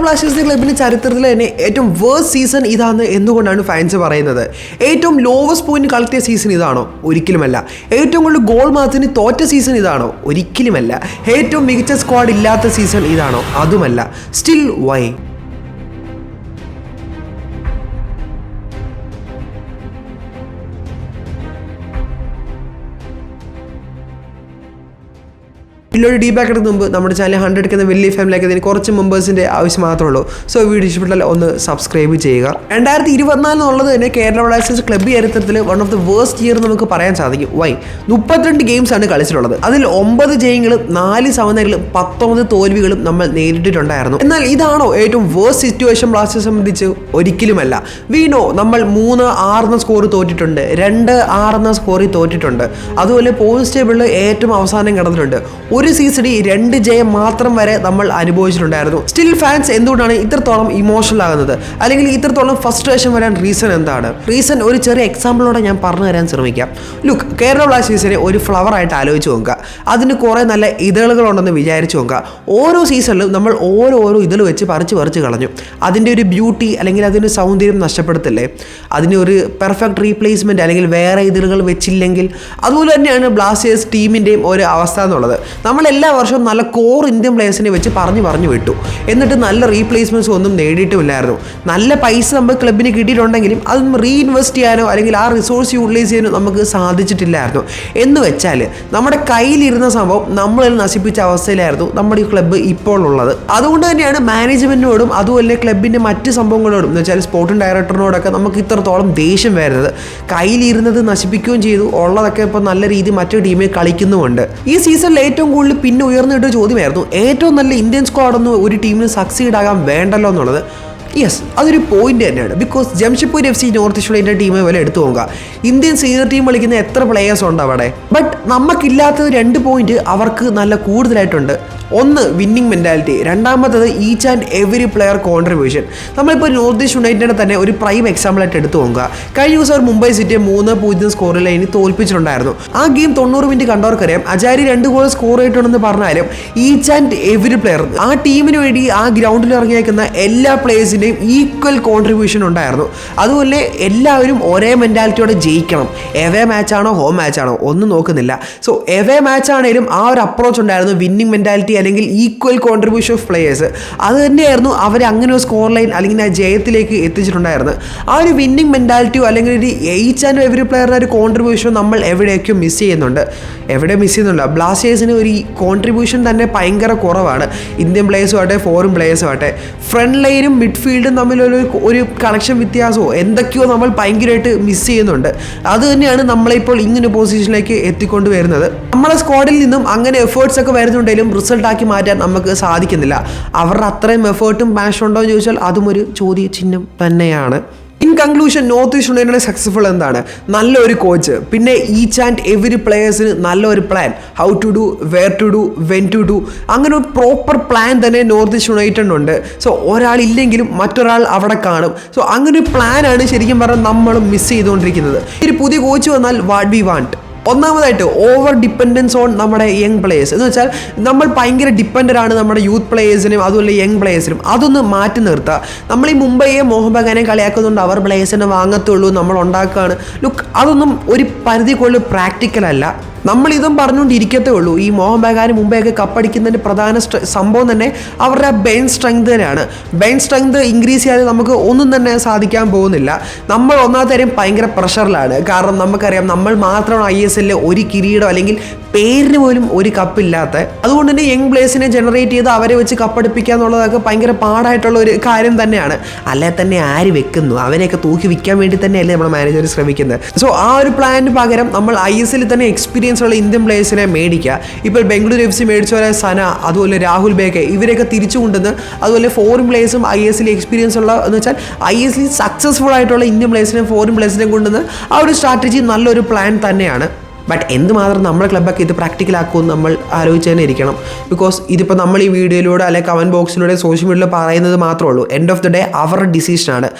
Blasters ക്ലബിന്റെ ചരിത്രത്തിലെ തന്നെ ഏറ്റവും വേഴ്സ് സീസൺ ഇതാണ് എന്തുകൊണ്ടാണ് ഫാൻസ് പറയുന്നത്? ഏറ്റവും ലോവസ്റ്റ് പോയിന്റ് കളക്റ്റിയ സീസൺ ഇതാണോ? ഒരിക്കലുമല്ല. ഏറ്റവും കൂടുതൽ ഗോൾ മാത്രത്തിന് തോറ്റ സീസൺ ഇതാണോ? ഒരിക്കലുമല്ല. ഏറ്റവും മികച്ച സ്ക്വാഡ് ഇല്ലാത്ത സീസൺ ഇതാണോ? അതുമല്ല. സ്റ്റിൽ വൈ ഇതിലൊരു ഡീ ബാക്ക് എടുക്കുന്ന മുമ്പ് നമ്മുടെ ചാനൽ ഹൺഡ്രഡ് എടുക്കുന്ന വലിയ ഫാമിലിയൊക്കെ ഇതിന് കുറച്ച് മെമ്പേഴ്സിന്റെ ആവശ്യം മാത്രമേ ഉള്ളൂ. സോ വീഡിയോ ഇഷ്ടപ്പെട്ടാൽ ഒന്ന് സബ്സ്ക്രൈബ് ചെയ്യുക. രണ്ടായിരത്തി ഇരുപത്തിനാല് എന്നുള്ളത് തന്നെ കേരള ബ്ലാസ്റ്റേഴ്സ് ക്ലബ് ചരിത്രത്തിൽ one of the worst year നമുക്ക് പറയാൻ സാധിക്കും. വൈ മുപ്പത്തിരണ്ട് ഗെയിംസ് ആണ് കളിച്ചിട്ടുള്ളത്. അതിൽ ഒമ്പത് ജയങ്ങളും നാല് സമനിലകളും പത്തൊമ്പത് തോൽവികളും നമ്മൾ നേരിട്ടിട്ടുണ്ടായിരുന്നു. എന്നാൽ ഇതാണോ ഏറ്റവും വേസ്റ്റ് സിറ്റുവേഷൻ ബ്ലാസ്റ്റേഴ്സ് സംബന്ധിച്ച്? ഒരിക്കലുമല്ല. വീണോ നമ്മൾ മൂന്ന് ആറെന്ന സ്കോർ തോറ്റിട്ടുണ്ട്. രണ്ട് ആറെന്ന സ്കോറിൽ തോറ്റിട്ടുണ്ട്. അതുപോലെ പോയിന്റ്സ് ടേബിളിൽ ഏറ്റവും അവസാനം കിടന്നിട്ടുണ്ട്. ഒരു സീസണിൽ രണ്ട് ജയം മാത്രം വരെ നമ്മൾ അനുഭവിച്ചിട്ടുണ്ടായിരുന്നു. സ്റ്റിൽ ഫാൻസ് എന്തുകൊണ്ടാണ് ഇത്രത്തോളം ഇമോഷണൽ ആകുന്നത്? അല്ലെങ്കിൽ ഇത്രത്തോളം ഫസ്ട്രേഷൻ വരാൻ റീസൺ എന്താണ്? റീസൺ ഒരു ചെറിയ എക്സാമ്പിളോടെ ഞാൻ പറഞ്ഞു തരാൻ ശ്രമിക്കാം. ലുക്ക് കേരള ബ്ലാസ്റ്റേഴ്സിനെ ഒരു ഫ്ലവർ ആയിട്ട് ആലോചിച്ച് നോക്കുക. അതിന് കുറേ നല്ല ഇതളുകളുണ്ടെന്ന് വിചാരിച്ചു നോക്കുക. ഓരോ സീസണിലും നമ്മൾ ഓരോ ഓരോ ഇതൾ വെച്ച് പറിച്ച് പറിച്ച് കളഞ്ഞു. അതിന്റെ ഒരു ബ്യൂട്ടി അല്ലെങ്കിൽ അതിന്റെ സൗന്ദര്യം നഷ്ടപ്പെടുത്തില്ലേ? അതിന് ഒരു പെർഫെക്റ്റ് റീപ്ലേസ്മെന്റ് അല്ലെങ്കിൽ വേറെ ഇതളുകൾ വെച്ചില്ലെങ്കിൽ അതുപോലെ തന്നെയാണ് ബ്ലാസ്റ്റേഴ്സ് ടീമിന്റെയും ഒരു അവസ്ഥ എന്നുള്ളത്. നമ്മൾ എല്ലാ വർഷവും നല്ല കോർ ഇന്ത്യൻ പ്ലേയേഴ്സിനെ വെച്ച് പറഞ്ഞു പറഞ്ഞു വിട്ടു. എന്നിട്ട് നല്ല റീപ്ലേസ്മെന്റ്സ് ഒന്നും നേടിയിട്ടുമില്ലായിരുന്നു. നല്ല പൈസ നമ്മൾ ക്ലബിന് കിട്ടിയിട്ടുണ്ടെങ്കിലും അതൊന്നും റീഇൻവെസ്റ്റ് ചെയ്യാനോ അല്ലെങ്കിൽ ആ റിസോഴ്സ് യൂട്ടിലൈസ് ചെയ്യാനോ നമുക്ക് സാധിച്ചിട്ടില്ലായിരുന്നു. എന്ന് വെച്ചാൽ നമ്മുടെ കയ്യിലിരുന്ന സംഭവം നമ്മളിൽ നശിപ്പിച്ച അവസ്ഥയിലായിരുന്നു നമ്മുടെ ഈ ക്ലബ്ബ് ഇപ്പോൾ ഉള്ളത്. അതുകൊണ്ട് തന്നെയാണ് മാനേജ്മെന്റിനോടും അതുപോലെ ക്ലബിന്റെ മറ്റ് സംഭവങ്ങളോടും എന്ന് വെച്ചാൽ സ്പോർട്ടിംഗ് ഡയറക്ടറിനോടൊക്കെ നമുക്ക് ഇത്രത്തോളം ദേഷ്യം വരുന്നത് കയ്യിലിരുന്നത് നശിപ്പിക്കുകയും ചെയ്തു. ഉള്ളതൊക്കെ ഇപ്പോൾ നല്ല രീതിയിൽ മറ്റൊരു ടീമിൽ കളിക്കുന്നുമുണ്ട്. ഈ സീസണിൽ ഏറ്റവും കൂടുതൽ പിന്നെ ഉയർന്നിട്ട ചോദ്യമായിരുന്നു. ഏറ്റവും നല്ല ഇന്ത്യൻ സ്ക്വാഡൊന്നും ഒരു ടീമിന് സക്സീഡ് ആകാൻ വേണ്ടല്ലോ എന്നുള്ളത്. യെസ് അതൊരു പോയിന്റ് തന്നെയാണ്. Because Jamshedpur F C North East Indian ടീമെ പോലെ എടുത്തു നോക്കുക ഇന്ത്യൻ സീനിയർ ടീം കളിക്കുന്ന എത്ര പ്ലേയേഴ്സ് ഉണ്ട് അവിടെ? ബട്ട് നമുക്കില്ലാത്ത രണ്ട് പോയിന്റ് അവർക്ക് നല്ല കൂടുതലായിട്ടുണ്ട്. ഒന്ന് വിന്നിംഗ് മെന്റാലിറ്റി രണ്ടാമത്തത് each and every player contribution നമ്മളിപ്പോൾ നോർത്ത് ഈസ്റ്റ് യുണൈറ്റഡിനെ തന്നെ ഒരു പ്രൈം എക്സാമ്പിളായിട്ട് എടുത്തു നോക്കുക. കഴിഞ്ഞ ദിവസം അവർ മുംബൈ സിറ്റിയെ മൂന്ന് പൂജ്യം സ്കോറിൽ ഇനി തോൽപ്പിച്ചിട്ടുണ്ടായിരുന്നു. ആ ഗെയിം തൊണ്ണൂറ് മിനിറ്റ് കണ്ടവർക്കറിയാം. അജാരി രണ്ട് ഗോൾ സ്കോർ ചെയ്തിട്ടുണ്ടെന്ന് പറഞ്ഞാലും ഈച്ച് ആൻഡ് എവറി പ്ലെയർ ആ ടീമിന് വേണ്ടി ആ ഗ്രൗണ്ടിൽ ഇറങ്ങിയേക്കുന്ന എല്ലാ പ്ലേയേഴ്സിന്റെയും ഈക്വൽ കോൺട്രിബ്യൂഷൻ ഉണ്ടായിരുന്നു. അതുപോലെ എല്ലാവരും ഒരേ മെന്റാലിറ്റിയോടെ ജയിക്കണം. എവേ മാച്ചാണോ ഹോം മാച്ചാണോ ഒന്നും നോക്കുന്നില്ല. സോ എവേ മാച്ചാണേലും ആ ഒരു അപ്രോച്ച് ഉണ്ടായിരുന്നു വിന്നിംഗ് മെന്റാലിറ്റി അല്ലെങ്കിൽ ഈക്വൽ കോൺട്രിബ്യൂഷൻ ഓഫ് പ്ലേയേഴ്സ് അത് തന്നെയായിരുന്നു അവരെ അങ്ങനെ ഒരു സ്കോർ ലൈൻ അല്ലെങ്കിൽ ആ ജയത്തിലേക്ക് എത്തിച്ചിട്ടുണ്ടായിരുന്നത്. ആ ഒരു വിന്നിങ് മെന്റാലിറ്റിയോ അല്ലെങ്കിൽ ഒരു എയ്റ്റ് ആൻഡ് എവറി പ്ലെയറിന്റെ ഒരു കോൺട്രിബ്യൂഷൻ നമ്മൾ എവിടെയൊക്കെ മിസ് ചെയ്യുന്നുണ്ട്. എവിടെ മിസ് ചെയ്യുന്നില്ല ബ്ലാസ്റ്റേഴ്സിന് ഒരു കോൺട്രിബ്യൂഷൻ തന്നെ ഭയങ്കര കുറവാണ്. ഇന്ത്യൻ പ്ലേയേഴ്സും ആട്ടെ ഫോറിൻ പ്ലേയേഴ്സും ആട്ടെ ഫ്രണ്ട് ലൈനും മിഡ്ഫീൽഡും തമ്മിലൊരു ഒരു കണക്ഷൻ വ്യത്യാസമോ? എന്തൊക്കെയോ നമ്മൾ ഭയങ്കരമായിട്ട് മിസ് ചെയ്യുന്നുണ്ട്. അത് തന്നെയാണ് നമ്മളിപ്പോൾ ഇങ്ങനെ പൊസിഷനിലേക്ക് എത്തിക്കൊണ്ട് വരുന്നത്. നമ്മളെ സ്ക്വാഡിൽ നിന്നും അങ്ങനെ എഫേർട്സ് ഒക്കെ വരുന്നുണ്ടെങ്കിലും റിസൾട്ട് ആക്കി മാറ്റാൻ നമുക്ക് സാധിക്കുന്നില്ല. അവരുടെ അത്രയും എഫേർട്ടും പാഷൻ ഉണ്ടോ എന്ന് ചോദിച്ചാൽ അതും ഒരു ചോദ്യ ചിഹ്നം തന്നെയാണ്. In conclusion North East United successful എന്താണ്? നല്ലൊരു കോച്ച് പിന്നെ ഈച്ച് ആൻഡ് എവറി പ്ലേയേഴ്സിന് നല്ലൊരു plan how to do where to do when to do അങ്ങനെ ഒരു പ്രോപ്പർ പ്ലാൻ തന്നെ നോർത്ത് ഈസ്റ്റ് യുണൈറ്റഡ് ഉണ്ട്. സോ ഒരാളില്ലെങ്കിലും മറ്റൊരാൾ അവിടെ കാണും. സോ അങ്ങനെ ഒരു പ്ലാനാണ് ശരിക്കും പറഞ്ഞാൽ നമ്മൾ മിസ് ചെയ്തുകൊണ്ടിരിക്കുന്നത്. ഒരു പുതിയ കോച്ച് വന്നാൽ വാട്ട് വി വാണ്ട് ഒന്നാമതായിട്ട് ഓവർ ഡിപ്പെൻഡൻസ് ഓൺ നമ്മുടെ യങ് പ്ലേയേഴ്സ് എന്ന് വെച്ചാൽ നമ്മൾ ഭയങ്കര ഡിപ്പെൻഡന്റ് ആണ് നമ്മുടെ യൂത്ത് പ്ലേയേഴ്സിനും അതുപോലെ യങ് പ്ലേയേഴ്സിനും അതൊന്ന് മാറ്റി നിർത്തുക നമ്മൾ ഈ മുംബൈയെ മോഹൻ ബഗാനെ കളിയാക്കുന്നുണ്ട് അവർ പ്ലേയേഴ്സിനെ വാങ്ങത്തുള്ളൂ നമ്മൾ ഉണ്ടാക്കുകയാണ് ലുക്ക് അതൊന്നും ഒരു പരിധി കൂടുതൽ പ്രാക്ടിക്കൽ അല്ല. നമ്മൾ ഇതും പറഞ്ഞുകൊണ്ടിരിക്കത്തേ ഉള്ളൂ. ഈ മോഹൻ ബഗാന് മുംബൈയൊക്കെ കപ്പടിക്കുന്നതിന്റെ പ്രധാന സംഭവം തന്നെ അവരുടെ ബെയിൻ സ്ട്രെങ്ത് തന്നെയാണ്. ബെയിൻ സ്ട്രെങ്ത് ഇൻക്രീസ് ചെയ്യാതെ നമുക്ക് ഒന്നും തന്നെ സാധിക്കാൻ പോകുന്നില്ല. നമ്മൾ ഒന്നാമത്തെ കാര്യം ഭയങ്കര പ്രഷറിലാണ്. കാരണം നമുക്കറിയാം നമ്മൾ മാത്രമാണ് ഐ എസ് എല്ലിൽ ഒരു കിരീടം അല്ലെങ്കിൽ പേരിന് പോലും ഒരു കപ്പില്ലാത്ത. അതുകൊണ്ട് തന്നെ യങ് പ്ലേയേഴ്സിനെ ജനറേറ്റ് ചെയ്ത് അവരെ വെച്ച് കപ്പടിപ്പിക്കുക എന്നുള്ളതൊക്കെ ഭയങ്കര പാടായിട്ടുള്ള ഒരു കാര്യം തന്നെയാണ്. അല്ലെ തന്നെ ആര് വെക്കുന്നു? അവനെയൊക്കെ തൂക്കി വിൽക്കാൻ വേണ്ടി തന്നെയല്ലേ നമ്മുടെ മാനേജർ ശ്രമിക്കുന്നത്. സോ ആ ഒരു പ്ലാനിന് പകരം നമ്മൾ ഐ എസ് എല്ലിൽ തന്നെ എക്സ്പീരിയൻസ് ഉള്ള ഇന്ത്യൻ പ്ലേയേഴ്സിനെ മേടിക്കുക. ഇപ്പോൾ ബംഗളൂരു എഫ് സി മേടിച്ച പോലെ സന അതുപോലെ രാഹുൽ ബേക്കെ ഇവരെയൊക്കെ തിരിച്ചു കൊണ്ടുവന്ന് അതുപോലെ ഫോറിൻ പ്ലേയേഴ്സും ഐ എസ് എൽ എക്സ്പീരിയൻസ് ഉള്ള എന്ന് വെച്ചാൽ ഐ എസ് എൽ സക്സസ്ഫുൾ ആയിട്ടുള്ള ഇന്ത്യൻ പ്ലേയേഴ്സിനെ ഫോറിൻ പ്ലേയേഴ്സിനെ കൊണ്ടുവന്ന് ആ ഒരു സ്ട്രാറ്റജി നല്ലൊരു പ്ലാൻ തന്നെയാണ്. ബട്ട് എന്തുമാത്രം നമ്മുടെ ക്ലബ്ബൊക്കെ ഇത് പ്രാക്ടിക്കലാക്കുമെന്ന് നമ്മൾ ആലോചിച്ച് തന്നെ ഇരിക്കണം. ബിക്കോസ് ഇതിപ്പോൾ നമ്മൾ ഈ വീഡിയോയിലൂടെ അല്ലെങ്കിൽ കമന്റ് ബോക്സിലൂടെ സോഷ്യൽ മീഡിയയിൽ പറയുന്നത് മാത്രമേ ഉള്ളൂ. എൻഡ് ഓഫ് ദി ഡേ അവരുടെ ഡിസിഷനാണ്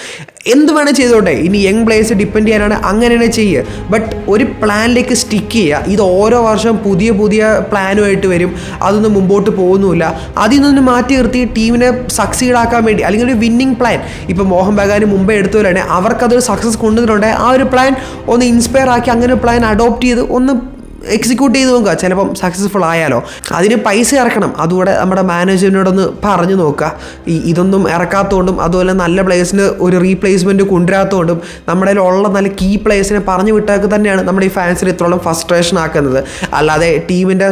എന്ത് വേണേൽ ചെയ്തോട്ടെ. ഇനി യങ് പ്ലേയേഴ്സ് ഡിപ്പെൻഡ് ചെയ്യാനാണ് അങ്ങനെ തന്നെ ചെയ്യുക. ബട്ട് ഒരു പ്ലാനിലേക്ക് സ്റ്റിക്ക് ചെയ്യുക. ഇത് ഓരോ വർഷം പുതിയ പുതിയ പ്ലാനുമായിട്ട് വരും. അതൊന്നും മുമ്പോട്ട് പോകുന്നുമില്ല. അതിൽ നിന്ന് മാറ്റി നിർത്തി ടീമിനെ സക്സീഡ് ആക്കാൻ വേണ്ടി അല്ലെങ്കിൽ ഒരു വിന്നിങ് പ്ലാൻ ഇപ്പോൾ മോഹൻ ബഗാന് മുമ്പേ എടുത്തവരാണ് അവർക്കതൊരു സക്സസ് കൊണ്ടുവന്നിട്ടുണ്ട്. ആ ഒരു പ്ലാൻ ഒന്ന് ഇൻസ്പയർ ആക്കി അങ്ങനെ ഒരു പ്ലാൻ അഡോപ്റ്റ് ചെയ്ത് ഒന്ന് എക്സിക്യൂട്ട് ചെയ്ത് നോക്കുക. ചിലപ്പം സക്സസ്ഫുൾ ആയാലോ. അതിന് പൈസ ഇറക്കണം. അതുകൂടെ നമ്മുടെ മാനേജറിനോടൊന്ന് പറഞ്ഞു നോക്കുക. ഈ ഇതൊന്നും ഇറക്കാത്തതുകൊണ്ടും അതുപോലെ നല്ല പ്ലേയേഴ്സിന് ഒരു റീപ്ലേസ്മെന്റ് കൊണ്ടുവരാത്തതുകൊണ്ടും നമ്മുടെ ഉള്ള നല്ല കീ പ്ലേയേഴ്സിനെ പറഞ്ഞു വിട്ടൊക്കെ തന്നെയാണ് നമ്മുടെ ഈ ഫാൻസിന് ഇത്രയോളം ഫ്രസ്ട്രേഷൻ ആക്കുന്നത്. അല്ലാതെ ടീമിന്റെ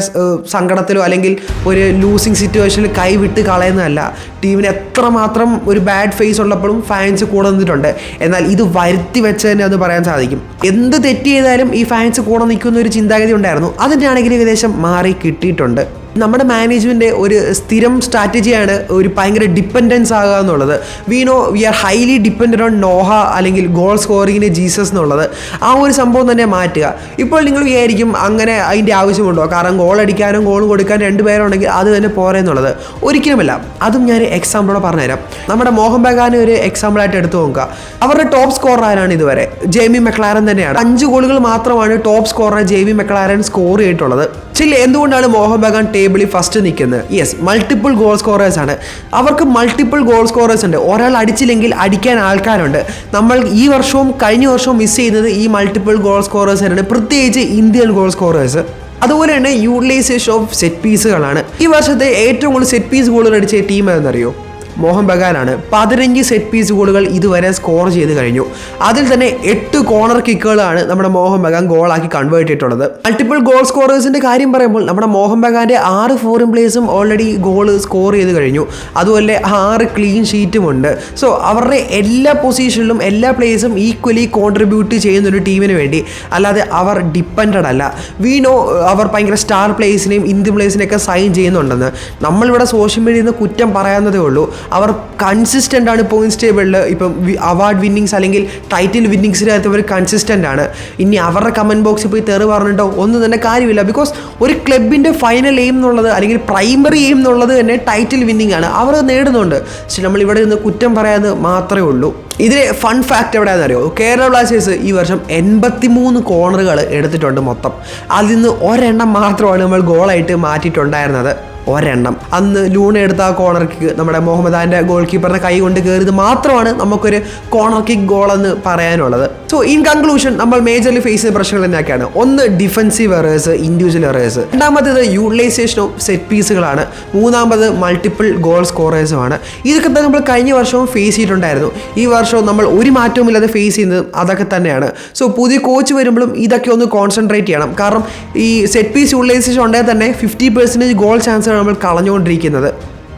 സങ്കടത്തിലോ അല്ലെങ്കിൽ ഒരു ലൂസിങ് സിറ്റുവേഷനിൽ കൈവിട്ട് കളയുന്നതല്ല. ടീമിന് എത്രമാത്രം ഒരു ബാഡ് ഫേസ് ഉള്ളപ്പോഴും ഫാൻസ് കൂടെ നിന്നിട്ടുണ്ട്. എന്നാൽ ഇത് വരുത്തി വെച്ച് തന്നെ അത് പറയാൻ സാധിക്കും. എന്ത് തെറ്റ് ചെയ്താലും ഈ ഫാൻസ് കൂടെ നിൽക്കുന്ന ഒരു ചിന്താഗതി ഉണ്ടായിരുന്നു. അതിന്റെ ആണെങ്കിൽ ഏകദേശം മാറി കിട്ടിയിട്ടുണ്ട്. നമ്മുടെ മാനേജ്മെന്റ് ഒരു സ്ഥിരം സ്ട്രാറ്റജിയാണ് ഒരു ഭയങ്കര ഡിപ്പെൻഡൻസ് ആകുക എന്നുള്ളത്. We know we are highly dependent on Noah അല്ലെങ്കിൽ ഗോൾ സ്കോറിങ്ങിന് ജീസസ് എന്നുള്ളത്. ആ ഒരു സംഭവം തന്നെ മാറ്റുക. ഇപ്പോൾ നിങ്ങൾ വിചാരിക്കും അങ്ങനെ അതിന്റെ ആവശ്യമുണ്ടോ? കാരണം ഗോൾ അടിക്കാനും ഗോൾ കൊടുക്കാനും രണ്ട് പേരുണ്ടെങ്കിൽ അത് തന്നെ പോരെ എന്നുള്ളത്. ഒരിക്കലുമല്ല. അതും ഞാൻ എക്സാമ്പിളോടെ പറഞ്ഞുതരാം. നമ്മുടെ മോഹൻ ബഗാനെ ഒരു എക്സാമ്പിളായിട്ട് എടുത്തു നോക്കുക. അവരുടെ ടോപ്പ് സ്കോറർ ആരാണ് ഇതുവരെ? ജെയ്മി മെക്ലാരൻ തന്നെയാണ്. അഞ്ച് ഗോളുകൾ മാത്രമാണ് top scorer Jamie Maclaren score ചെയ്തിട്ടുള്ളത്. ചില എന്തുകൊണ്ടാണ് മോഹൻ ബഗാൻ ടേബിളിൽ ഫസ്റ്റ് നിൽക്കുന്നത്. യെസ് മൾട്ടിപ്പിൾ ഗോൾ സ്കോറേഴ്സ് ആണ്. അവർക്ക് മൾട്ടിപ്പിൾ ഗോൾ സ്കോറേഴ്സ് ഉണ്ട്. ഒരാൾ അടിച്ചില്ലെങ്കിൽ അടിക്കാൻ ആൾക്കാരുണ്ട്. നമ്മൾ ഈ വർഷവും കഴിഞ്ഞ വർഷവും മിസ് ചെയ്യുന്നത് ഈ മൾട്ടിപ്പിൾ ഗോൾ സ്കോറേഴ്സിനാണ് പ്രത്യേകിച്ച് ഇന്ത്യൻ ഗോൾ സ്കോറേഴ്സ് അതുപോലെ തന്നെ യൂട്ടിലൈസേഷൻ ഓഫ് സെറ്റ് പീസുകളാണ് ഈ വർഷത്തെ ഏറ്റവും കൂടുതൽ സെറ്റ് പീസ് ഗോളുകൾ അടിച്ച ടീം ഏതെന്നറിയോ? മോഹൻ ബഗാനാണ്. പതിനഞ്ച് സെറ്റ് പീസ് ഗോളുകൾ ഇതുവരെ സ്കോർ ചെയ്ത് കഴിഞ്ഞു. അതിൽ തന്നെ എട്ട് കോർണർ കിക്കുകളാണ് നമ്മുടെ മോഹൻ ബഗാൻ ഗോളാക്കി കൺവേർട്ട് ചെയ്തിട്ടുള്ളത്. മൾട്ടിപ്പിൾ ഗോൾ സ്കോറേഴ്സിന്റെ കാര്യം പറയുമ്പോൾ നമ്മുടെ മോഹൻ ബഗാന്റെ ആറ് ഫോറിൻ പ്ലേയേഴ്സും ഓൾറെഡി ഗോൾ സ്കോർ ചെയ്ത് കഴിഞ്ഞു. അതുപോലെ ആറ് ക്ലീൻ ഷീറ്റും ഉണ്ട്. സോ അവരുടെ എല്ലാ പൊസിഷനിലും എല്ലാ പ്ലേയേഴ്സും ഈക്വലി കോൺട്രിബ്യൂട്ട് ചെയ്യുന്ന ഒരു ടീമിന് വേണ്ടി. അല്ലാതെ അവർ ഡിപ്പെൻഡ് അല്ല. വി നോ അവർ ഭയങ്കര സ്റ്റാർ പ്ലേയേഴ്സിനെയും ഇന്ത്യൻ പ്ലേയേഴ്സിനെയൊക്കെ സൈൻ ചെയ്യുന്നുണ്ടെന്ന്. നമ്മളിവിടെ സോഷ്യൽ മീഡിയയിൽ നിന്ന് കുറ്റം പറയാവുന്നതേ ഉള്ളൂ. അവർ കൺസിസ്റ്റന്റ് ആണ് പോയിന്റ്സ് ടേബിളിൽ ഇപ്പം അവാർഡ് വിന്നിങ്സ് അല്ലെങ്കിൽ ടൈറ്റിൽ വിന്നിങ്സിനകത്ത് അവർ കൺസിസ്റ്റന്റ് ആണ്. ഇനി അവരുടെ കമന്റ് ബോക്സിൽ പോയി തെറി പറഞ്ഞിട്ടോ ഒന്നും തന്നെ കാര്യമില്ല. ബിക്കോസ് ഒരു ക്ലബിന്റെ ഫൈനൽ എയിം എന്നുള്ളത് അല്ലെങ്കിൽ പ്രൈമറി എയിം എന്നുള്ളത് തന്നെ ടൈറ്റിൽ വിന്നിങ് ആണ്. അവർ നേടുന്നുണ്ട്. പക്ഷെ നമ്മൾ ഇവിടെ നിന്ന് കുറ്റം പറയാതെ മാത്രമേ ഉള്ളൂ. ഇതിലെ ഫൺ ഫാക്റ്റ് എവിടെയാണെന്ന് അറിയോ? കേരള ബ്ലാസ്റ്റേഴ്സ് ഈ വർഷം എൺപത്തി മൂന്ന് കോർണറുകൾ എടുത്തിട്ടുണ്ട് മൊത്തം. അതിൽ നിന്ന് ഒരെണ്ണം മാത്രമാണ് നമ്മൾ ഗോളായിട്ട് മാറ്റിയിട്ടുണ്ടായിരുന്നത്. ഒരെണ്ണം. അന്ന് ലൂണ എടുത്ത ആ കോർണർ കിക്ക് നമ്മുടെ മുഹമ്മദാന്റെ ഗോൾ കീപ്പറിനെ കൈ കൊണ്ട് കയറിയത് മാത്രമാണ് നമുക്കൊരു കോർണർ കിക്ക് ഗോൾ എന്ന് പറയാനുള്ളത്. സോ ഇൻ കൺക്ലൂഷൻ നമ്മൾ മേജർലി ഫേസ് ചെയ്ത പ്രശ്നങ്ങൾ തന്നെയൊക്കെയാണ്. ഒന്ന് ഡിഫൻസീവ് എറേഴ്സ് ഇൻഡിവിജ്വൽ എറേഴ്സ് രണ്ടാമത്തേത് യൂട്ടിലൈസേഷൻ ഓഫ് സെറ്റ് പീസുകളാണ് മൂന്നാമത് മൾട്ടിപ്പിൾ ഗോൾ സ്കോറേഴ്സുമാണ് ഇതൊക്കെ തന്നെ നമ്മൾ കഴിഞ്ഞ വർഷവും ഫേസ് ചെയ്തിട്ടുണ്ടായിരുന്നു. ഈ വർഷവും നമ്മൾ ഒരു മാറ്റവും ഇല്ലാതെ ഫേസ് ചെയ്യുന്നത് അതൊക്കെ തന്നെയാണ്. സോ പുതിയ കോച്ച് വരുമ്പോഴും ഇതൊക്കെ ഒന്ന് കോൺസെൻട്രേറ്റ് ചെയ്യണം. കാരണം ഈ സെറ്റ് പീസ് യൂട്ടിലൈസേഷൻ ഉണ്ടെങ്കിൽ തന്നെ ഫിഫ്റ്റി പെർസെന്റേജ് ഗോൾ ചാൻസ് നമ്മൾ കളഞ്ഞുകൊണ്ടിരിക്കുന്നത്.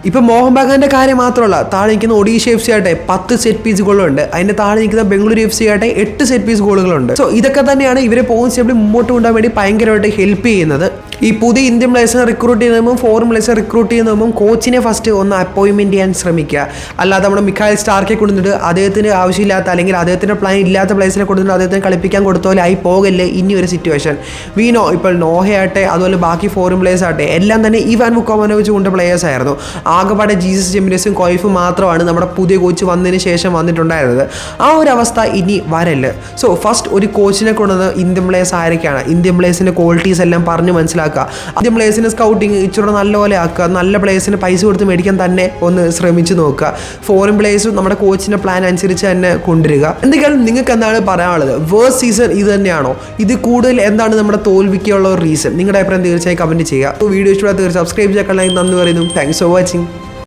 ഇപ്പം മോഹൻ ബഗാന്റെ കാര്യം മാത്രമല്ല താഴെ നിൽക്കുന്ന ഒഡീഷ എഫ് സി ആട്ടെ പത്ത് സെറ്റ് പീസ് ഗോളുണ്ട് അതിന്റെ താഴെ നിൽക്കുന്ന ബംഗളൂരു എഫ് സി ആട്ടെ എട്ട് സെറ്റ് പീസ് ഗോളുകളുണ്ട്. സോ ഇതൊക്കെ തന്നെയാണ് ഇവരെ സ്റ്റെപ്പിൽ മുമ്പോട്ട് കൊണ്ടുപോകാൻ വേണ്ടി ഭയങ്കരമായിട്ട് ഹെൽപ്പ് ചെയ്യുന്നത്. ഈ പുതിയ ഇന്ത്യൻ പ്ലേയേഴ്സിനെ റിക്രൂട്ട് ചെയ്യുന്നതും ഫോറിൻ പ്ലേയേഴ്സിനെ റിക്രൂട്ട് ചെയ്യുന്നതും കോച്ചിനെ ഫസ്റ്റ് ഒന്ന് അപ്പോയിൻമെന്റ് ചെയ്യാൻ ശ്രമിക്കുക. അല്ലാതെ നമ്മുടെ മിഖായൽ സ്റ്റാർക്കെ കൊണ്ടുവന്നിട്ട് അദ്ദേഹത്തിന് ആവശ്യമില്ലാത്ത അല്ലെങ്കിൽ അദ്ദേഹത്തിന്റെ പ്ലാൻ ഇല്ലാത്ത പ്ലേയേഴ്സിനെ കൊടുത്തിട്ട് അദ്ദേഹത്തിന് കളിപ്പിക്കാൻ കൊടുത്തോലെ ആയി പോകല്ലേ ഇനി ഒരു സിറ്റുവേഷൻ വീനോ ഇപ്പോൾ നോഹയാട്ടെ അതുപോലെ ബാക്കി ഫോറിൻ പ്ലേയേഴ്സ് ആട്ടെ എല്ലാം തന്നെ ഇവാൻ മുക്കോമനോവിച്ച് കൊണ്ട് പ്ലേയേഴ്സ് ആയിരുന്നു. ആകെപ്പാടെ ജീസസ് ജെമിനസും കോയിഫ് മാത്രമാണ് നമ്മുടെ പുതിയ കോച്ച് വന്നതിന് ശേഷം വന്നിട്ടുണ്ടായിരുന്നത്. ആ ഒരു അവസ്ഥ ഇനി വരല്ലേ സോ ഫസ്റ്റ് ഒരു കോച്ചിനെ കൊണ്ടുവന്ന് ഇന്ത്യൻ പ്ലേയേഴ്സ് ആരൊക്കെയാണ്? ഇന്ത്യൻ പ്ലേയേഴ്സിന്റെ ക്വാളിറ്റീസ് എല്ലാം പറഞ്ഞ് മനസ്സിലാക്കുക. ഇന്ത്യൻ പ്ലേസിന് സ്കൗട്ടിങ് ഇച്ചിരി നല്ലപോലെ ആക്കുക. നല്ല പ്ലേസിന് പൈസ കൊടുത്ത് മേടിക്കാൻ തന്നെ ഒന്ന് ശ്രമിച്ചു നോക്കുക. ഫോറിൻ പ്ലേസും നമ്മുടെ കോച്ചിന്റെ പ്ലാൻ അനുസരിച്ച് തന്നെ കൊണ്ടുവരിക. എന്തൊക്കെയാണ് നിങ്ങൾക്ക് എന്താണ് പറയാനുള്ളത്? വേഴ്സ് സീസൺ ഇത് തന്നെയാണോ? ഇത് കൂടുതൽ എന്താണ് നമ്മുടെ തോൽവിക്കുള്ള ഒരു റീസൺ നിങ്ങളുടെ അഭിപ്രായം തീർച്ചയായും കമന്റ് ചെയ്യുക. വീഡിയോ ഇഷ്ടപ്പെടാത്ത സബ്സ്ക്രൈബ് ചെയ്യാൻ നന്ദി പറയുന്നു. Thanks for watching